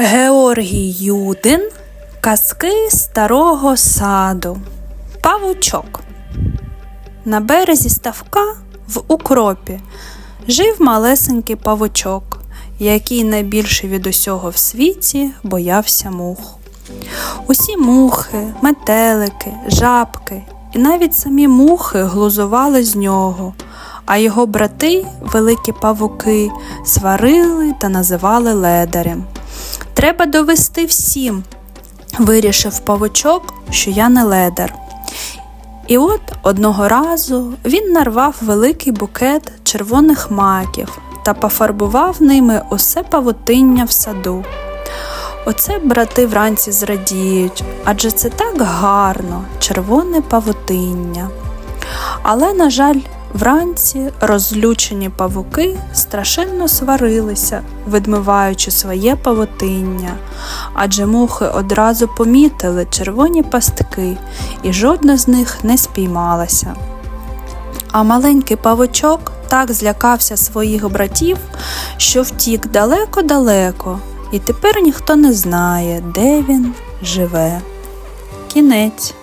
Георгій Юдин Казки старого саду. Павучок. На березі ставка в укропі жив малесенький павучок, який найбільше від усього в світі боявся мух. Усі мухи, метелики, жабки і навіть самі мухи глузували з нього, а його брати, великі павуки, сварили та називали ледарем. Треба довести всім, вирішив павучок, що я не ледар. І от одного разу він нарвав великий букет червоних маків та пофарбував ними усе павутиння в саду. Оце брати вранці зрадіють, адже це так гарно, червоне павутиння. Але, на жаль, вранці розлючені павуки страшенно сварилися, відмиваючи своє павутиння, адже мухи одразу помітили червоні пастки, і жодна з них не спіймалася. А маленький павучок так злякався своїх братів, що втік далеко-далеко, і тепер ніхто не знає, де він живе. Кінець.